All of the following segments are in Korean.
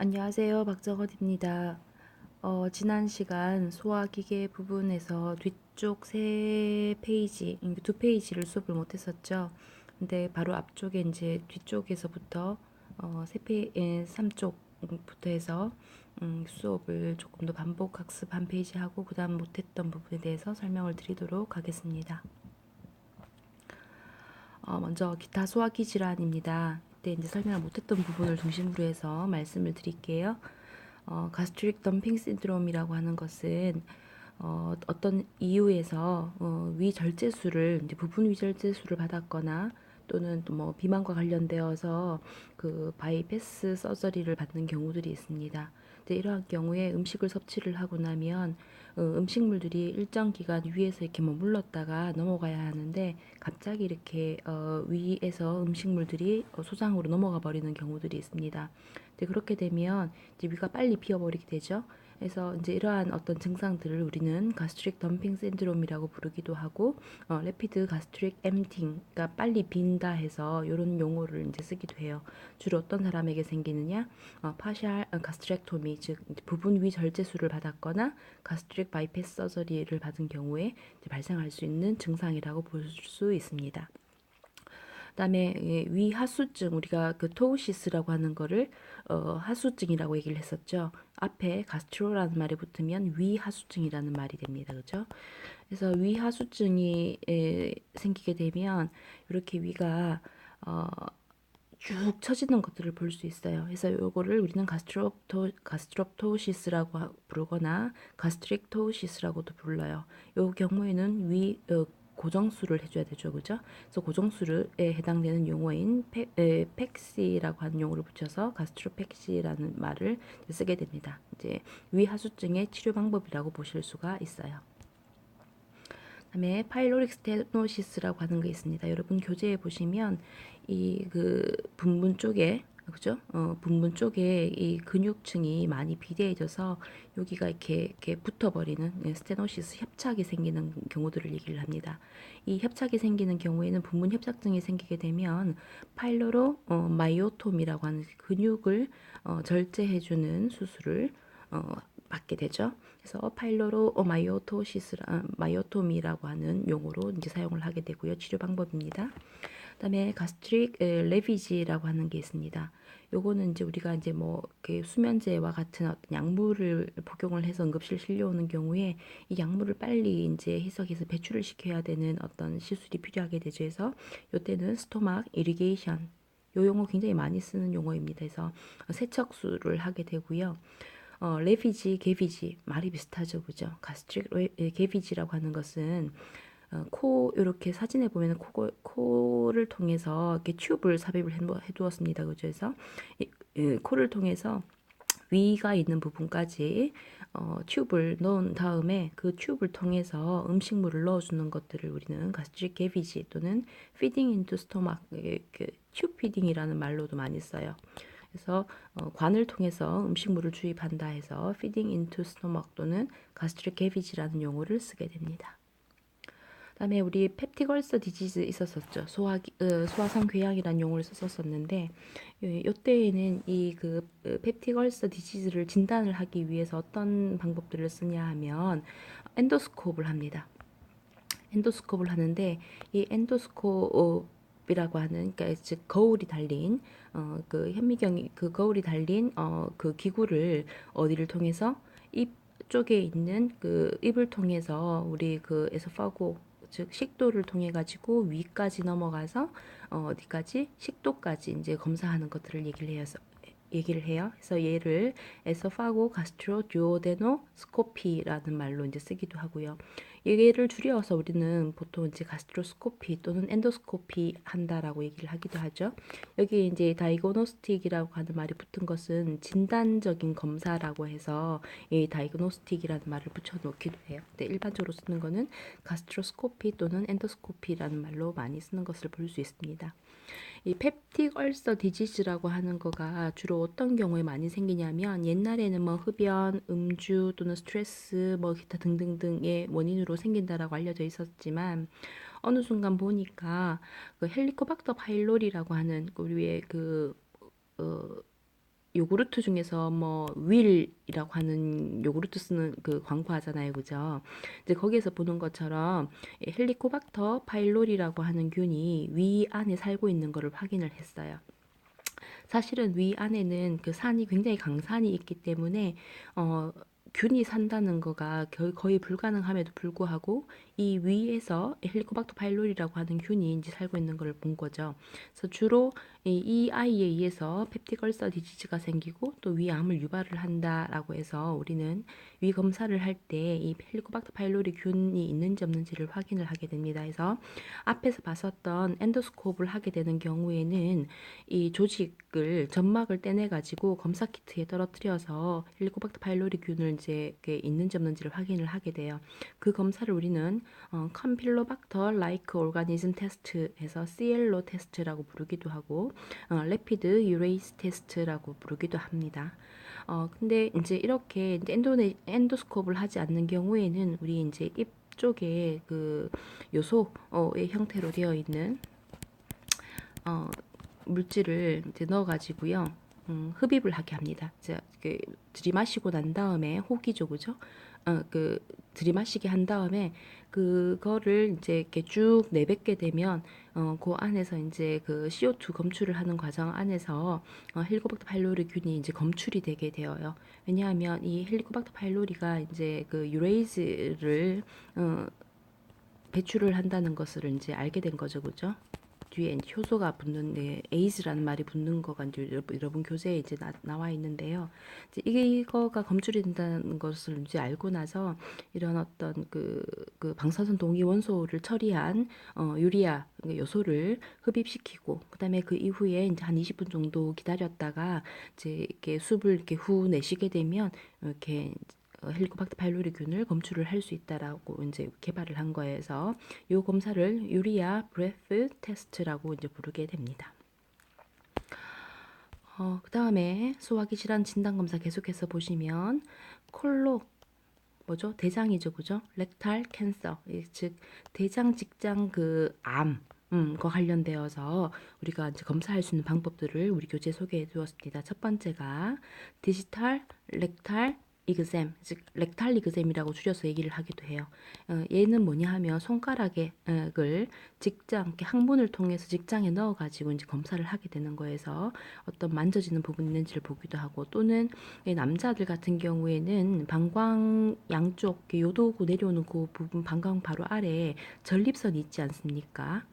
안녕하세요. 박정원입니다. 어, 지난 시간 소화기계 부분에서 뒤쪽 세 페이지, 음, 두 페이지를 수업을 못했었죠. 근데 바로 앞쪽에 이제 뒤쪽에서부터 어, 세 페이, 에, 3쪽부터 해서 음, 수업을 조금 더 반복 학습 한 페이지 하고 그 다음 못했던 부분에 대해서 설명을 드리도록 하겠습니다. 어, 먼저 기타 소화기 질환입니다. 이때 이제 설명을 못했던 부분을 중심으로 해서 말씀을 드릴게요. 어, 가스트릭 덤핑 신드롬이라고 하는 것은 어, 어떤 이유에서 어, 위절제술을 이제 부분 위절제술을 받았거나 또는 또 뭐 비만과 관련되어서 그 바이패스 서저리를 받는 경우들이 있습니다. 이러한 경우에 음식을 섭취를 하고 나면 어, 음식물들이 일정 기간 위에서 이렇게 머물렀다가 넘어가야 하는데 갑자기 이렇게 어, 위에서 음식물들이 어, 소장으로 넘어가 버리는 경우들이 있습니다. 그렇게 되면 위가 빨리 비어버리게 되죠. 그래서 이제 이러한 어떤 증상들을 우리는 가스트릭 덤핑 신드롬이라고 부르기도 하고 어, 레피드 가스트릭 엠팅, 그러니까 빨리 빈다 해서 이런 용어를 이제 쓰기도 해요. 주로 어떤 사람에게 생기느냐? 어, 파샬 가스트렉토미, 즉 부분 위 절제술을 받았거나 가스트릭 바이패스 서저리를 받은 경우에 발생할 수 있는 증상이라고 볼 수 있습니다. 그다음에 위 하수증 우리가 그 토우시스라고 하는 거를 어, 하수증이라고 얘기를 했었죠. 앞에 가스트로라는 말이 붙으면 위 하수증이라는 말이 됩니다. 그죠? 그래서 위 하수증이 에, 생기게 되면 이렇게 위가 어, 쭉 처지는 것들을 볼 수 있어요. 그래서 요거를 우리는 가스트롭토 가스트롭토시스라고 부르거나 가스트릭토시스라고도 불러요. 요 경우에는 위 어, 고정수를 해줘야 되죠, 그죠? 그래서 고정수에 해당되는 용어인 팩시라고 하는 용어를 붙여서 가스트로팩시라는 말을 쓰게 됩니다. 이제 위하수증의 치료 방법이라고 보실 수가 있어요. 그다음에 파일로릭 스테노시스라고 하는 게 있습니다. 여러분 교재에 보시면 이 그 분분 쪽에 그죠? 어, 분분 쪽에 이 근육층이 많이 비대해져서 여기가 이렇게 이렇게 붙어버리는 예, 스테노시스 협착이 생기는 경우들을 얘기를 합니다. 이 협착이 생기는 경우에는 분분 협착증이 생기게 되면 파일로로 어, 마이오톰이라고 하는 근육을 어, 절제해주는 수술을 어, 받게 되죠. 그래서 파일로로 어, 마이오토시스라 마이오토미라고 하는 용어로 이제 사용을 하게 되고요. 치료 방법입니다. 그다음에 가스트릭 레비지라고 하는 게 있습니다. 요거는 이제 우리가 이제 뭐 수면제와 같은 어떤 약물을 복용을 해서 응급실 실려오는 경우에 이 약물을 빨리 이제 희석해서 배출을 시켜야 되는 어떤 시술이 필요하게 되죠. 그래서 요때는 스토막 이리게이션 요 용어 굉장히 많이 쓰는 용어입니다. 그래서 세척술을 하게 되고요. 어, 레비지, 게비지 말이 비슷하죠, 그죠? 가스트릭 게비지라고 하는 것은 어, 코 이렇게 사진에 보면 코 코를 통해서 이렇게 튜브를 삽입을 해, 두었습니다. 그죠? 그래서 이, 이, 코를 통해서 위가 있는 부분까지 어, 튜브를 넣은 다음에 그 튜브를 통해서 음식물을 넣어주는 것들을 우리는 가스트릭 게비지 또는 feeding into stomach 그 튜브 피딩이라는 말로도 많이 써요. 그래서 어, 관을 통해서 음식물을 주입한다 해서 feeding into stomach 또는 gastric cavity라는 용어를 쓰게 됩니다. 그다음에 우리 펩티걸서 디지즈 있었었죠. 소화 어, 소화상 궤양이라는 용어를 썼었는데 이때에는 이 그 펩티걸서 디지즈를 진단을 하기 위해서 어떤 방법들을 쓰냐 하면 엔도스코프를 합니다. 엔도스코프를 하는데 이 엔도스코프 이라고 하는 그러니까 즉 거울이 달린 어, 그 현미경이 그 거울이 달린 어, 그 기구를 어디를 통해서 입 쪽에 있는 그 입을 통해서 우리 그 에소파고 즉 식도를 통해 가지고 위까지 넘어가서 어, 어디까지 식도까지 이제 검사하는 것들을 얘기를 해서 얘기를 해요. 그래서 얘를 에소파고 가스트로 듀오데노 스코피라는 말로 이제 쓰기도 하고요. 얘를 줄여서 우리는 보통 이제 가스트로스코피 또는 엔도스코피 한다라고 얘기를 하기도 하죠. 여기 이제 다이고노스틱이라고 하는 말이 붙은 것은 진단적인 검사라고 해서 이 다이고노스틱이라는 말을 붙여 놓기도 해요. 근데 일반적으로 쓰는 거는 가스트로스코피 또는 엔도스코피라는 말로 많이 쓰는 것을 볼 수 있습니다. 이 펩틱 얼서 디지즈라고 하는 거가 주로 어떤 경우에 많이 생기냐면 옛날에는 뭐 흡연, 음주 또는 스트레스 뭐 기타 등등등의 원인으로 생긴다라고 알려져 있었지만 어느 순간 보니까 그 헬리코박터 파일로리라고 하는 우리의 그 어, 요구르트 중에서 뭐 윌이라고 하는 요구르트 쓰는 그 광고 하잖아요. 그죠? 이제 거기에서 보는 것처럼 이 헬리코박터 파일로리라고 하는 균이 위 안에 살고 있는 거를 확인을 했어요. 사실은 위 안에는 그 산이 굉장히 강산이 있기 때문에 어 균이 산다는 거가 거의, 불가능함에도 불구하고 이 위에서 헬리코박터 파일로리라고 하는 균이 이제 살고 있는 걸본 거죠. 그래서 주로 이, 이 아이에 의해서 펩틱 얼서 디지즈가 생기고 또 위암을 유발을 한다라고 해서 우리는 위 검사를 할 때 이 헬리코박터 파일로리 균이 있는지 없는지를 확인을 하게 됩니다. 그래서 앞에서 봤었던 엔도스코프를 하게 되는 경우에는 이 조직을 점막을 떼내 가지고 검사 키트에 떨어뜨려서 헬리코박터 파일로리 균을 이제 이렇게 있는지 없는지를 확인을 하게 돼요. 그 검사를 우리는 어, 캄필로박터 라이크 오르가니즘 테스트에서 CLO 테스트라고 부르기도 하고 어, 레피드 유레이스 테스트라고 부르기도 합니다. 어, 근데 이제 이렇게 엔도네, 엔도스코프를 하지 않는 경우에는 우리 이제 입 쪽에 그 요소의 형태로 되어 있는 어, 물질을 넣어가지고요. 음, 흡입을 하게 합니다. 이제 그 들이마시고 난 다음에 호기죠, 그죠? 어, 그 들이마시게 한 다음에 그거를 이제 이렇게 쭉 내뱉게 되면 어, 그 안에서 이제 그 CO2 검출을 하는 과정 안에서 어, 헬리코박터 파일로리균이 이제 검출이 되게 되어요. 왜냐하면 이 헬리코박터 파일로리가 이제 그 유레이즈를 어, 배출을 한다는 것을 이제 알게 된 거죠, 그죠? 뒤에 효소가 붙는 데 에이즈라는 말이 붙는 거가 이제 여러분, 여러분 교재에 이제 나, 와 있는데요. 이제 이게 이거가 검출이 된다는 것을 이제 알고 나서 이런 어떤 그, 그 방사선 동위 원소를 처리한 어, 유리아 요소를 흡입시키고 그다음에 그 이후에 이제 한 20분 정도 기다렸다가 이제 이렇게 숲을 이렇게 후 내쉬게 되면 이렇게 어, 헬리코박터 파일로리균을 검출을 할 수 있다라고 이제 개발을 한 거에서 이 검사를 유리아 브레스 테스트라고 이제 부르게 됩니다. 어, 그 다음에 소화기 질환 진단 검사 계속해서 보시면 콜로 뭐죠? 대장이죠, 그죠? 렉탈 캔서, 즉 대장 직장 그암 음, 거 관련되어서 우리가 이제 검사할 수 있는 방법들을 우리 교재 소개해 두었습니다. 첫 번째가 디지털 렉탈 이그셈, 즉 렉탈 이그셈이라고 줄여서 얘기를 하기도 해요. 어, 얘는 뭐냐 하면 손가락을 직장, 항문을 통해서 직장에 넣어가지고 이제 검사를 하게 되는 거에서 어떤 만져지는 부분이 있는지를 보기도 하고 또는 남자들 같은 경우에는 방광 양쪽 요도구 내려오는 그 부분 방광 바로 아래에 전립선이 있지 않습니까?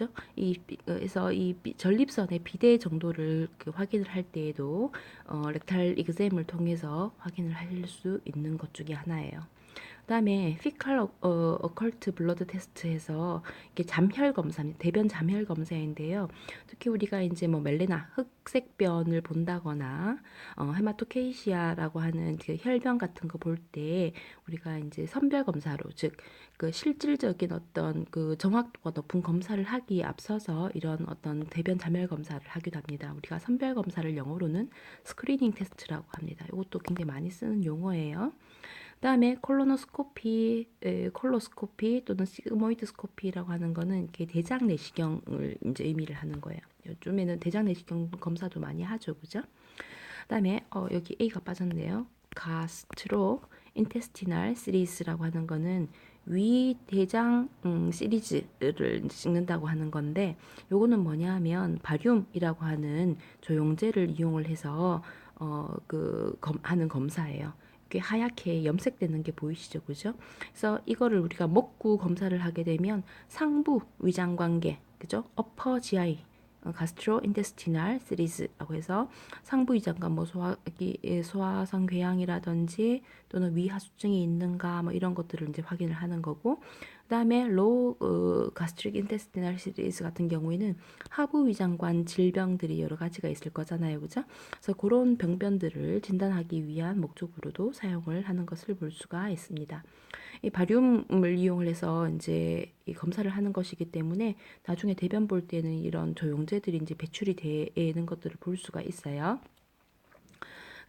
있죠. 이 그래서 이 전립선의 비대 정도를 그 확인을 할 때에도 어, 렉탈 이그셈을 통해서 확인을 할 수 있는 것 중에 하나예요. 그다음에 피칼 어, 어컬트 블러드 테스트에서 이게 잠혈 검사, 대변 잠혈 검사인데요. 특히 우리가 이제 뭐 멜레나 흑색변을 본다거나 어, 헤마토케이시아라고 하는 그 혈변 같은 거 볼 때 우리가 이제 선별 검사로 즉 그 실질적인 어떤 그 정확도가 높은 검사를 하기에 앞서서 이런 어떤 대변 잠혈 검사를 하기도 합니다. 우리가 선별 검사를 영어로는 스크리닝 테스트라고 합니다. 이것도 굉장히 많이 쓰는 용어예요. 그다음에 콜로노스코피, 에, 콜로스코피 또는 시그모이드스코피라고 하는 거는 이렇게 대장 내시경을 이제 의미를 하는 거예요. 요즘에는 대장 내시경 검사도 많이 하죠, 그죠? 그다음에 어, 여기 A가 빠졌네요. 가스트로 인테스티널 시리즈라고 하는 거는 위 대장 음, 시리즈를 찍는다고 하는 건데 요거는 뭐냐 하면 바륨이라고 하는 조영제를 이용을 해서 어, 그 검, 하는 검사예요. 이렇게 하얗게 염색되는 게 보이시죠, 그죠? 그래서 이거를 우리가 먹고 검사를 하게 되면 상부 위장 관계, 그죠? 어퍼 GI 가스트로 인테스티널 시리즈라고 해서 상부 위장관 뭐 소화기 예, 소화성 궤양이라든지 또는 위하수증이 있는가 뭐 이런 것들을 이제 확인을 하는 거고 그다음에 로우 어, 가스트릭 인테스티널 시리즈 같은 경우에는 하부 위장관 질병들이 여러 가지가 있을 거잖아요. 그죠? 그래서 그런 병변들을 진단하기 위한 목적으로도 사용을 하는 것을 볼 수가 있습니다. 이 바륨을 이용을 해서 이제 이 검사를 하는 것이기 때문에 나중에 대변 볼 때는 이런 조용제들이 이제 배출이 되는 것들을 볼 수가 있어요.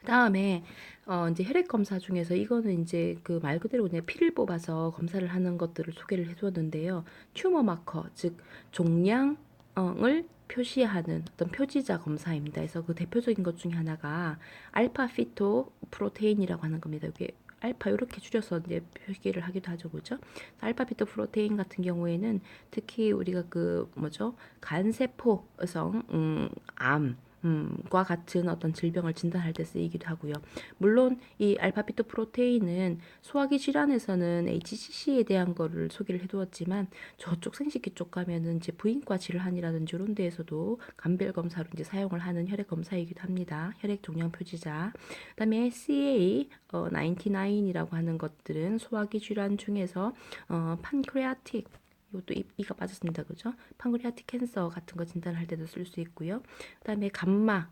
다음에 어 이제 혈액 검사 중에서 이거는 이제 그 말 그대로 그냥 피를 뽑아서 검사를 하는 것들을 소개를 해주었는데요. 튜머 마커 즉 종양 질병을 표시하는 어떤 표지자 검사입니다. 그래서 그 대표적인 것 중에 하나가 알파 피토 프로테인이라고 하는 겁니다. 이게 알파 이렇게 줄여서 이제 표기를 하기도 하죠, 그죠? 알파 피토 프로테인 같은 경우에는 특히 우리가 그 뭐죠 간세포성 음, 암음 과 같은 어떤 질병을 진단할 때 쓰이기도 하고요. 물론 이 알파피토 프로테인은 소화기 질환에서는 HCC에 대한 거를 소개를 해두었지만 저쪽 생식기 쪽 가면은 이제 부인과 질환이라든지 이런 데에서도 간별 검사로 이제 사용을 하는 혈액 검사이기도 합니다. 혈액 종양 표지자. 그다음에 CA 어, 99이라고 하는 것들은 소화기 질환 중에서 어, 판크레아틱 이것도 이, 이가 빠졌습니다. 그죠? 판크레아틱 캔서 같은 거 진단할 때도 쓸 수 있고요. 그 다음에 감마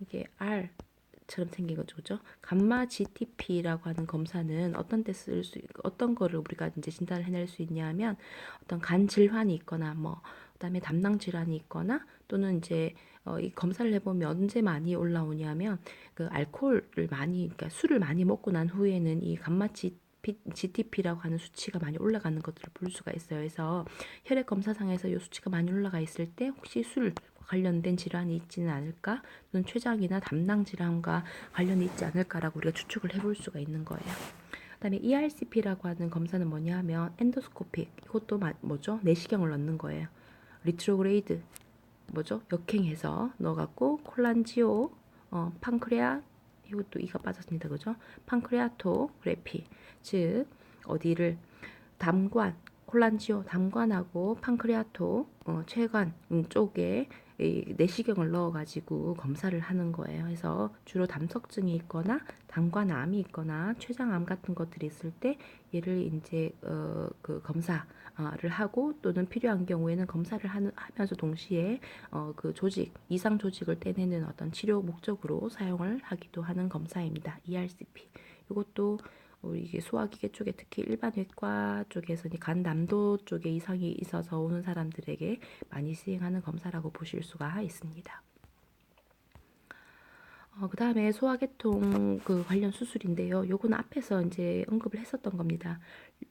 이게 R처럼 생긴 거죠. 그죠? 감마 GTP라고 하는 검사는 어떤 때 쓸 수 어떤 거를 우리가 이제 진단을 해낼 수 있냐면 어떤 간 질환이 있거나 뭐 그 다음에 담낭 질환이 있거나 또는 이제 어, 이 검사를 해보면 언제 많이 올라오냐면 그 알코올을 많이 그러니까 술을 많이 먹고 난 후에는 이 감마 GTP GTP라고 하는 수치가 많이 올라가는 것들을 볼 수가 있어요. 그래서 혈액 검사상에서 이 수치가 많이 올라가 있을 때 혹시 술 관련된 질환이 있지는 않을까 또는 췌장이나 담낭 질환과 관련이 있지 않을까라고 우리가 추측을 해볼 수가 있는 거예요. 그다음에 ERCP라고 하는 검사는 뭐냐 하면 엔도스코픽 이것도 뭐죠 내시경을 넣는 거예요. 리트로그레이드 뭐죠 역행해서 넣어갖고 콜란지오 어, 판크레아 이것도 이가 빠졌습니다. 그죠? 판크레아토그래피 즉 어디를 담관 콜란지오 담관하고 판크레아토 어, 췌관 쪽에 이 내시경을 넣어가지고 검사를 하는 거예요. 그래서 주로 담석증이 있거나 담관암이 있거나 췌장암 같은 것들이 있을 때 얘를 이제 어, 그 검사를 하고 또는 필요한 경우에는 검사를 하는, 하면서 동시에 어, 그 조직 이상 조직을 떼내는 어떤 치료 목적으로 사용을 하기도 하는 검사입니다. ERCP 이것도 우리 이게 소화기계 쪽에 특히 일반 외과 쪽에서 간 남도 쪽에 이상이 있어서 오는 사람들에게 많이 시행하는 검사라고 보실 수가 있습니다. 어, 그 다음에 소화계통 그 관련 수술인데요. 요거는 앞에서 이제 언급을 했었던 겁니다.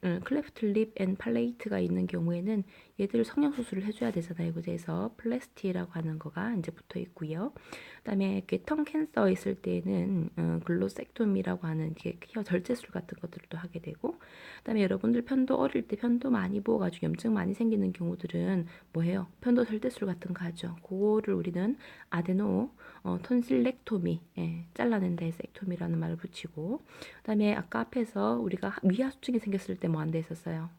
음, 클레프트 립앤 팔레이트가 있는 경우에는 얘들 성형 수술을 해줘야 되잖아요. 그래서 플래스티라고 하는 거가 이제 붙어 있고요. 그다음에 턱 캔서 있을 때는 어, 글로섹토미라고 하는 혀 절제술 같은 것들도 하게 되고, 그다음에 여러분들 편도 어릴 때 편도 많이 부어가지고 염증 많이 생기는 경우들은 뭐해요? 편도 절제술 같은 거 하죠. 그거를 우리는 아데노 어, 톤실렉토미 예, 잘라낸다 해서 액토미라는 말을 붙이고, 그다음에 아까 앞에서 우리가 위하수증이 생겼을 때뭐안돼 있었어요?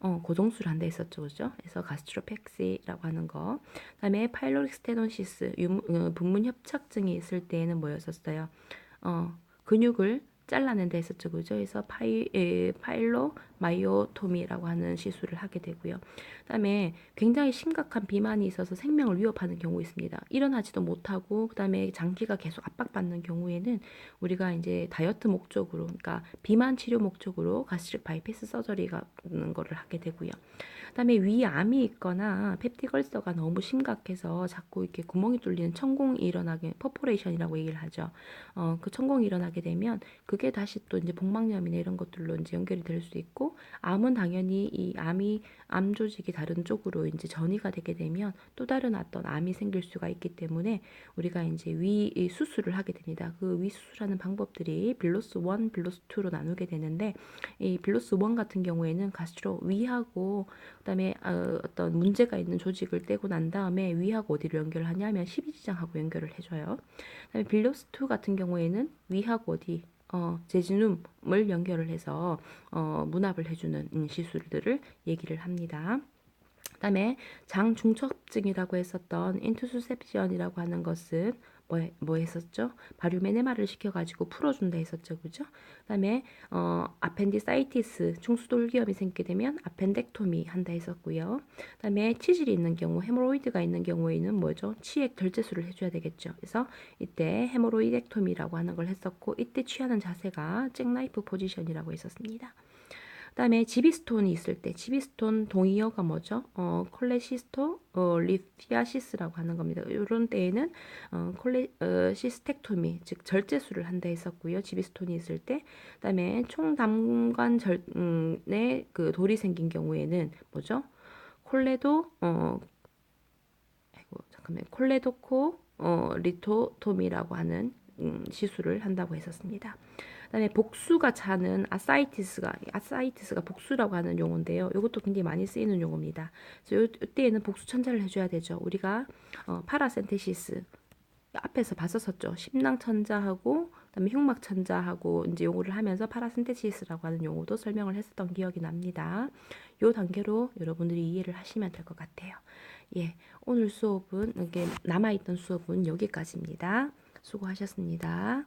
어, 고정술 한 대 있었죠, 그죠? 그래서 가스트로펙시라고 하는 거. 그 다음에 파일로릭 스테노시스, 어, 분문 협착증이 있을 때에는 뭐였었어요? 어, 근육을 잘라낸 데 있었죠. 그죠? 그래서 파이, 에, 파일로 마이오토미라고 하는 시술을 하게 되고요. 그 다음에 굉장히 심각한 비만이 있어서 생명을 위협하는 경우 있습니다. 일어나지도 못하고 그 다음에 장기가 계속 압박받는 경우에는 우리가 이제 다이어트 목적으로 그러니까 비만 치료 목적으로 가스트릭 바이패스 서저리가 는 거를 하게 되고요. 그다음에 위암이 있거나 펩티걸서가 너무 심각해서 자꾸 이렇게 구멍이 뚫리는 천공이 일어나게 퍼포레이션이라고 얘기를 하죠. 어, 그 천공이 일어나게 되면 그게 다시 또 이제 복막염이나 이런 것들로 이제 연결이 될 수 있고 암은 당연히 이 암이 암 조직이 다른 쪽으로 이제 전이가 되게 되면 또 다른 어떤 암이 생길 수가 있기 때문에 우리가 이제 위 수술을 하게 됩니다. 그 위 수술하는 방법들이 빌로스 1, 빌로스 2로 나누게 되는데 이 빌로스 1 같은 경우에는 가스트로 위하고 그다음에 어, 어떤 문제가 있는 조직을 떼고 난 다음에 위하고 어디를 연결하냐면 십이지장하고 연결을 해줘요. 그다음에 빌로스 2 같은 경우에는 위하고 어디 어, 제지눔을 연결을 해서 어, 문합을 해주는 시술들을 얘기를 합니다. 그다음에 장중첩증이라고 했었던 인투수셉션이라고 하는 것은 뭐, 뭐 했었죠? 바륨 에네마를 시켜가지고 풀어준다 했었죠, 그죠? 그다음에 어, 아펜디사이티스 중수돌기염이 생기게 되면 아펜덱토미 한다 했었고요. 그다음에 치질이 있는 경우, 헤모로이드가 있는 경우에는 뭐죠? 치액 결제술을 해줘야 되겠죠. 그래서 이때 헤모로이덱토미라고 하는 걸 했었고, 이때 취하는 자세가 잭나이프 포지션이라고 했었습니다. 그다음에 지비스톤이 있을 때 지비스톤 동의어가 뭐죠? 어, 콜레시스토 어, 리피아시스라고 하는 겁니다. 이런 때에는 어, 콜레 어, 즉 절제술을 한다 했었고요. 지비스톤이 있을 때 그다음에 총담관절에 음, 그 돌이 생긴 경우에는 뭐죠? 콜레도 어, 어, 잠깐만 콜레도코 어, 리토토미라고 하는 음, 시술을 한다고 했었습니다. 그다음에 복수가 차는 아사이티스가 아사이티스가 복수라고 하는 용어인데요. 이것도 굉장히 많이 쓰이는 용어입니다. 그래서 요, 이때에는 복수 천자를 해줘야 되죠. 우리가 어, 파라센테시스 앞에서 봤었었죠. 심낭 천자하고 그다음에 흉막 천자하고 이제 요거를 하면서 파라센테시스라고 하는 용어도 설명을 했었던 기억이 납니다. 요 단계로 여러분들이 이해를 하시면 될 것 같아요. 예, 오늘 수업은 이게 남아 있던 수업은 여기까지입니다. 수고하셨습니다.